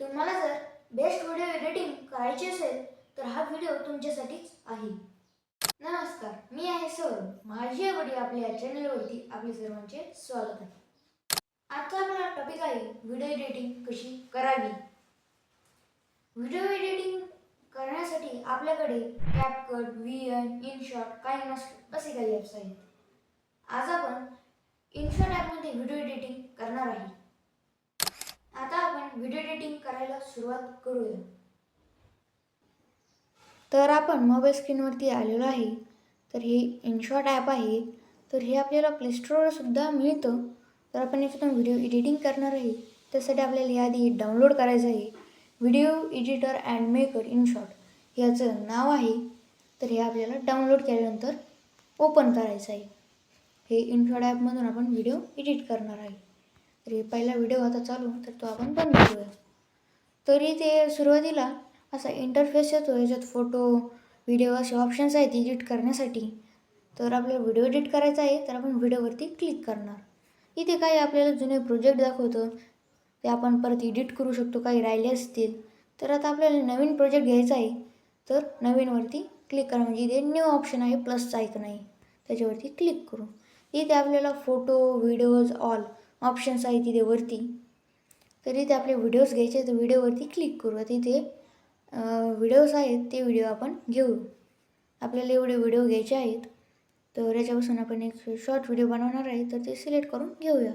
तुम्हाला जर best video editing करायची असेल तर हा व्हिडिओ तुमच्यासाठीच आहे. नमस्कार मी आहे सौरभ. माझी आवडी आपल्या चॅनलवरती आपले सर्वांचे स्वागत आहे. आजचा आपला टॉपिक आहे व्हिडिओ एडिटिंग कशी करावी? व्हिडिओ एडिटिंग करण्यासाठी आपल्याकडे कॅपकट व्ही एन इनशॉट काही नसतं असे काही ॲप्स आहेत. आज आपण इनशॉट ॲपमध्ये व्हिडिओ एडिटिंग करणार आहे. आता आपण व्हिडिओ एडिटिंग करायला सुरुवात करूया. तर आपण मोबाईल स्क्रीनवरती आलेलो आहे. तर हे इनशॉट ॲप आहे. तर हे आपल्याला प्ले सुद्धा मिळतं. तर आपण याच्यातून व्हिडिओ एडिटिंग करणार आहे. त्यासाठी आपल्याला याआधी डाउनलोड करायचं आहे. Video editor and maker InShot याचं नाव आहे. तर हे आपल्याला डाउनलोड केल्यानंतर ओपन करायचं आहे. हे इनशॉट ॲपमधून आपण व्हिडिओ एडिट करणार आहे. तर पहिला व्हिडिओ आता चालू तर तो आपण बंद करूया. तरी ते सुरुवातीला असा इंटरफेस येतो याच्यात फोटो व्हिडिओ असे ऑप्शन्स आहेत एडिट करण्यासाठी. तर आपल्याला व्हिडिओ एडिट करायचा आहे तर आपण व्हिडिओवरती क्लिक करणार. इथे काही आपल्याला जुने प्रोजेक्ट दाखवतं ते आपण परत एडिट करू शकतो काही राहिले असतील. तर आता आपल्याला नवीन प्रोजेक्ट घ्यायचा आहे तर नवीनवरती क्लिक करा. म्हणजे इथे न्यू ऑप्शन आहे प्लसचा ऐक आहे. त्याच्यावरती क्लिक करू. इथे आपल्याला फोटो व्हिडिओज ऑल ऑप्शन्स आहे तिथे वरती. तर इथे आपले व्हिडिओज घ्यायचे तर व्हिडिओवरती क्लिक करू. आता इथे व्हिडिओज आहेत. ते व्हिडिओ आपण घेऊ. आपल्याला एवढे व्हिडिओ घ्यायचे आहेत. तर याच्यापासून आपण एक शॉर्ट व्हिडिओ बनवणार आहे. तर ते सिलेक्ट करून घेऊया.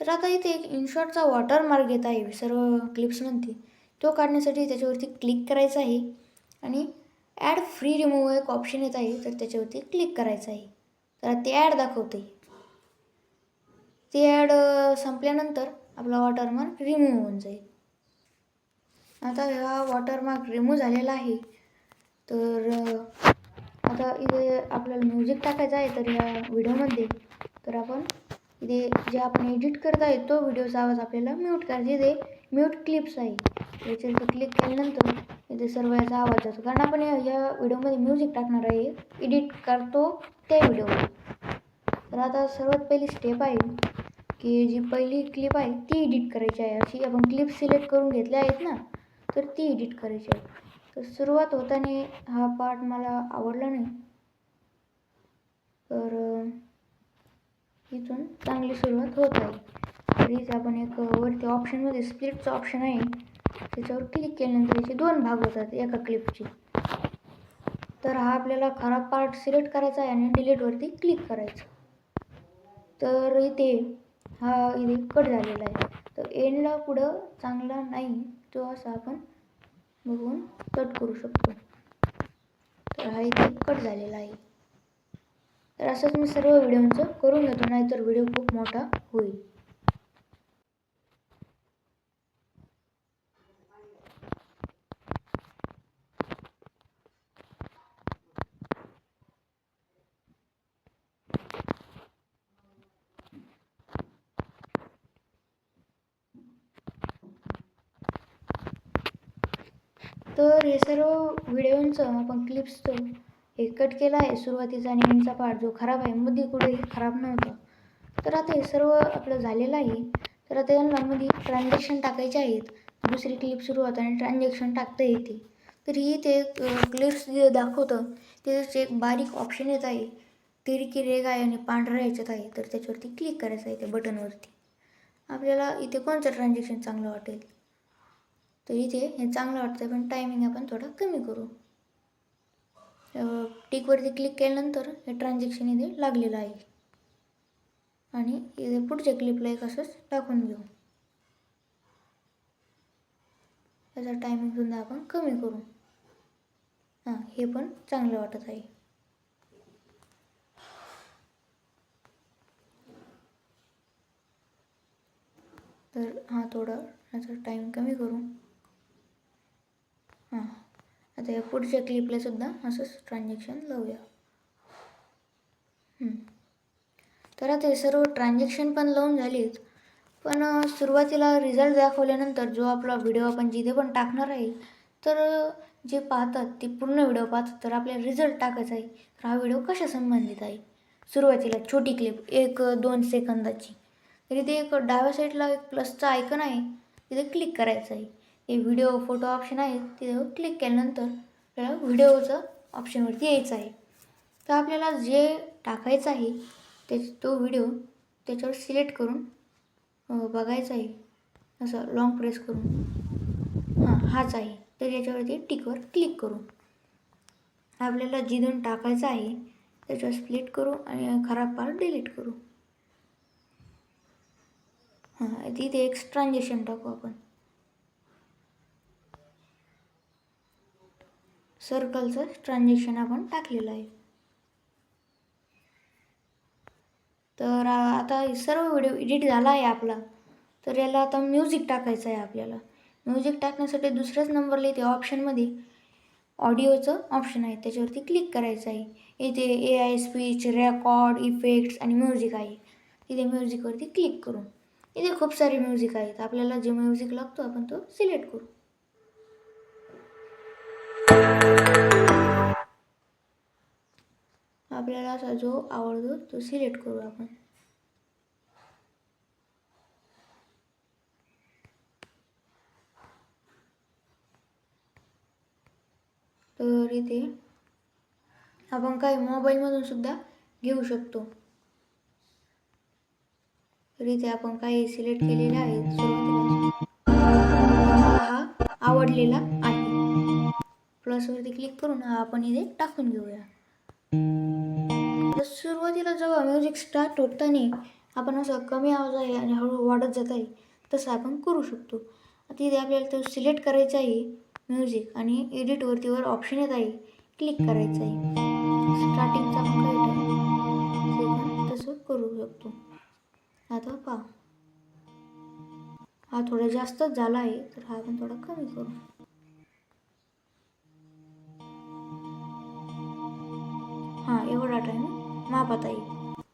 तर आता इथे एक इनशॉटचा वॉटरमार्क येत आहे. सर्व क्लिप्समध्ये तो काढण्यासाठी त्याच्यावरती क्लिक करायचा आहे. आणि ॲड फ्री रिमूव्ह एक ऑप्शन येत आहे. तर त्याच्यावरती क्लिक करायचं आहे. तर ते ॲड दाखवते ती ॲड संपल्यानंतर आपला वॉटरमार्क रिमूव्ह होऊन जाईल. आता हा वॉटरमार्क रिमूव्ह झालेला आहे. तर आता इथे आपल्याला म्युझिक टाकायचं आहे तर या व्हिडिओमध्ये तर आपण इथे जे आपण एडिट करत आहे तो व्हिडिओचा आवाज आपल्याला म्यूट करायचा इथे म्यूट क्लिप्स आहे. याच्यावरती क्लिक केल्यानंतर इथे सर्व याचा आवाज जातो. कारण आपण या या व्हिडिओमध्ये म्युझिक टाकणार आहे एडिट करतो त्या व्हिडिओमध्ये तर आता सर्वात पहिली स्टेप आहे की जी पहिली क्लिप आहे ती एडिट करायची आहे. अशी आपण क्लिप सिलेक्ट करून घेतल्या आहेत ना तर ती एडिट करायची आहे. तर सुरुवात होताना हा पार्ट मला आवडला नाही. तर इथून चांगली सुरुवात होत आहे. तर इथे आपण एक वरती ऑप्शनमध्ये स्प्लिटचं ऑप्शन आहे. त्याच्यावर क्लिक केल्यानंतर याचे दोन भाग होतात एका क्लिपचे तर हा आपल्याला खराब पार्ट सिलेक्ट करायचा आहे आणि डिलीटवरती क्लिक करायचं. तर इथे हा इथे कट झालेला आहे. तर एंडला पुढं चांगला नाही तो असा आपण बघून कट करू शकतो. तर हा इथे कट झालेला आहे. तर असंच मी सर्व व्हिडिओंचं करून घेतो नाहीतर व्हिडिओ खूप मोठा होईल. तर हे सर्व व्हिडिओंचं आपण क्लिप्सचं हे कट केलं आहे. सुरुवातीचा आणि एंडचा पार्ट जो खराब आहे मध्ये कुठेही खराब नव्हता. तर आता हे सर्व आपलं झालेलं आहे. तर आता यांना मध्ये ट्रान्झॅक्शन टाकायचे आहेत. दुसरी क्लिप सुरू होतं आणि ट्रान्झॅक्शन टाकता येते. तर ही ते क्लिप्स जे दाखवतं त्याचे एक बारीक ऑप्शन येत आहे. तिरकी रेग आहे आणि पांढरा याच्यात आहे. तर त्याच्यावरती क्लिक करायचं आहे त्या बटनवरती आपल्याला इथे कोणतं ट्रान्झॅक्शन चांगलं वाटेल? तर इथे हे चांगलं वाटतं पण टायमिंग आपण थोडा कमी करू. टिकवरती क्लिक केल्यानंतर हे ट्रान्झॅक्शन इथे लागलेलं आहे. आणि इथे पुढच्या क्लिपला एक असंच टाकून घेऊ. त्याचा टायमिंगसुद्धा आपण कमी करू. हां हे पण चांगलं वाटत आहे. तर हां थोडं याचा टाईम कमी करू. हां. आता या पुढच्या क्लिपला सुद्धा असंच ट्रान्झॅक्शन लावूया. तर आता हे सर्व ट्रान्झॅक्शन पण लावून झालीत. पण सुरुवातीला रिझल्ट दाखवल्यानंतर जो आपला व्हिडिओ आपण जिथे पण टाकणार आहे तर जे पाहतात ते पूर्ण व्हिडिओ पाहतात तर आपल्याला रिझल्ट टाकायचा आहे. तर हा व्हिडिओ कशा संबंधित आहे? सुरुवातीला छोटी क्लिप एक दोन सेकंदाची तर इथे एक डाव्या साईडला एक प्लसचा आयकन आहे. तिथे क्लिक करायचं आहे. हे व्हिडिओ फोटो ऑप्शन आहे तिथं क्लिक केल्यानंतर आपल्याला व्हिडिओचं ऑप्शनवरती यायचं आहे. तर आपल्याला जे टाकायचं आहे ते तो व्हिडिओ त्याच्यावर सिलेक्ट करून बघायचा आहे. असं लॉंग प्रेस करून. हां हाच आहे. तर याच्यावरती टिकवर क्लिक करू आपल्याला जिथून टाकायचं आहे त्याच्यावर स्प्लिट करू आणि खराब पार्ट डिलीट करू. हां तिथे एक ट्रान्झॅक्शन टाकू आपण. सर्कलचं ट्रान्झॅक्शन आपण टाकलेलं आहे. तर आता सर्व व्हिडिओ एडिट झाला आहे आपला. तर याला आता म्युझिक टाकायचं आहे आपल्याला. म्युझिक टाकण्यासाठी दुसऱ्याच नंबरला इथे ऑप्शनमध्ये ऑडिओचं ऑप्शन आहे. त्याच्यावरती क्लिक करायचं आहे. इथे A I speech record effects आणि म्युझिक आहे. तिथे म्युझिकवरती क्लिक करू इथे खूप सारे म्युझिक आहेत. आपल्याला जे म्युझिक लागतो आपण तो सिलेक्ट करू. आपल्याला असा जो आवडतो तो सिलेक्ट करू आपण. तर इथे आपण काही मोबाईलमधून सुद्धा घेऊ शकतो. तर इथे आपण काही सिलेक्ट केलेले आहेत हा आवडलेला आहे. प्लसवरती क्लिक करून हा आपण इथे टाकून घेऊया. सुरुवातीला जेव्हा म्युझिक स्टार्ट होताना आपण असं कमी आवाज आहे आणि हळू वाढत जात आहे तसं आपण करू शकतो. तिथे आपल्याला तो सिलेक्ट करायचा आहे म्युझिक आणि एडिटवरती वर ऑप्शन येत आहे क्लिक करायचं आहे. स्टार्टिंगचा आपण तसं करू शकतो. आता पहा. हा थोडा जास्तच झाला आहे तर हा आपण थोडा कमी करू. मापात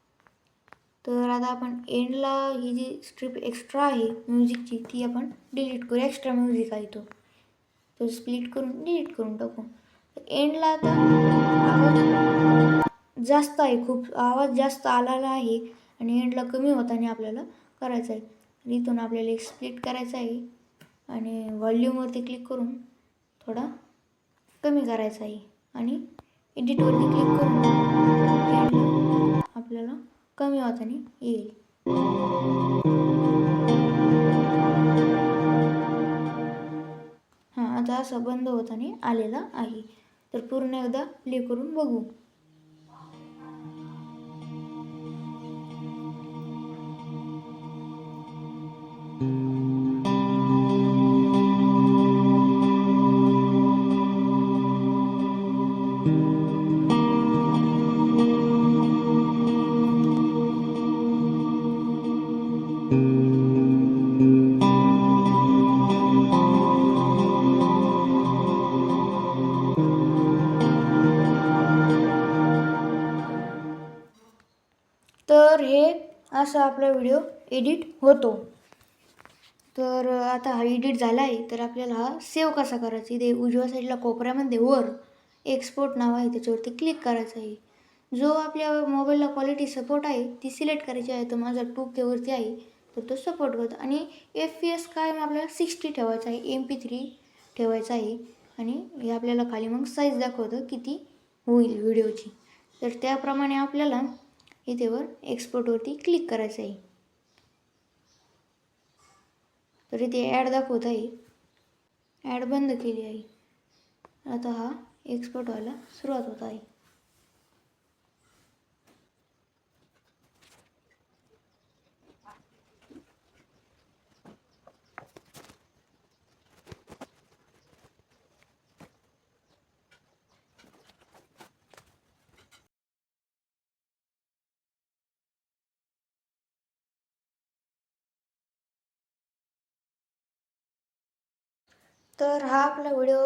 तर आता आपण एंडला ही जी स्ट्रीप एक्स्ट्रा आहे म्युझिकची ती आपण डिलीट करू. एक्स्ट्रा म्युझिक आहे तो. तो स्प्लिट करून डिलीट करून टाकू. एंडला आता आवाज जास्त आहे खूप. आवाज जास्त आलेला आहे आणि एंडला कमी होताना आपल्याला करायचं आहे. इथून आपल्याला एक स्प्लिट करायचं आहे आणि व्हॉल्यूमवरती क्लिक करून थोडा कमी करायचा आहे. आणि एडिटवरती क्लिक करून आपल्याला कमी होताना येईल. हां आता असं बंद होताने आलेला आहे. तर पूर्ण एकदा प्ले करून बघू. तर असा आपला व्हिडिओ एडिट होतो. तर आता हा एडिट झाला आहे तर आपल्याला हा सेव्ह कसा करायचा? इथे उजव्या साईडला कोपऱ्यामध्ये वर एक्सपोर्ट नाव आहे त्याच्यावरती क्लिक करायचं आहे. जो आपल्या मोबाईलला क्वालिटी सपोर्ट आहे ती सिलेक्ट करायची आहे तर माझा टू केवरती आहे तर तो सपोर्ट करतो आणि एफ पी एस काय आपल्याला सिक्स्टी ठेवायचा आहे एम पी थ्री ठेवायचा आहे. आणि हे आपल्याला खाली मग साईज दाखवतं किती होईल व्हिडिओची तर त्याप्रमाणे आपल्याला इथे वर एक्सपोर्टवरती क्लिक करायचं आहे. तर इथे ॲड दाखवत आहे. ॲड बंद केली आहे. आता हा एक्सपोर्ट व्हायला सुरुवात होत आहे. तर हा आपला व्हिडिओ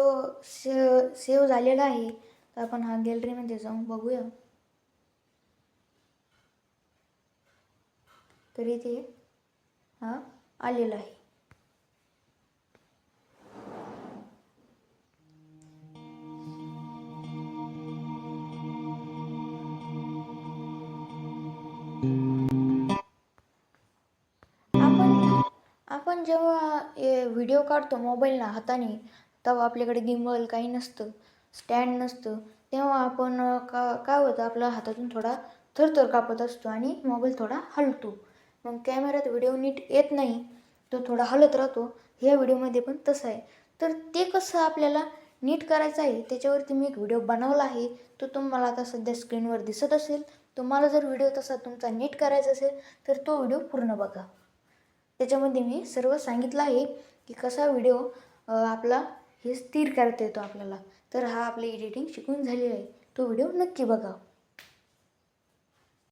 से सेव्ह झालेला आहे. तर आपण हा गॅलरीमध्ये जाऊन बघूया. तर इथे हा आलेला आहे. जेव्हा व्हिडिओ काढतो मोबाईलला हाताने तेव्हा आपल्याकडे गिम्बल काही नसतं स्टँड नसतं. तेव्हा आपण का काय होतं आपल्या हातातून थोडा थरथर कापत असतो आणि मोबाईल थोडा हलतो. मग कॅमेऱ्यात व्हिडिओ नीट येत नाही तो थोडा हलत राहतो. ह्या व्हिडिओमध्ये पण तसं आहे. तर ते कसं आपल्याला नीट करायचं आहे त्याच्यावरती मी एक व्हिडिओ बनवला आहे. तो तुम्हाला आता सध्या स्क्रीनवर दिसत असेल. तुम्हाला जर व्हिडिओ तसा तुमचा नीट करायचा असेल तर तो व्हिडिओ पूर्ण बघा. त्याच्यामध्ये मी सर्व सांगितलं आहे की कसा व्हिडिओ आपला हे स्थिर करता येतो आपल्याला. तर हा आपले एडिटिंग शिकून झालेला आहे. तो व्हिडिओ नक्की बघा.